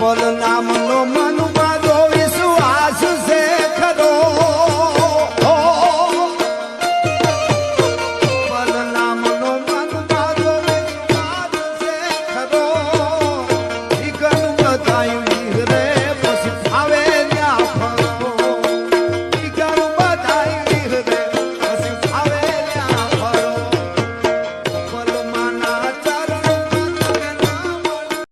પર નામનો મનુ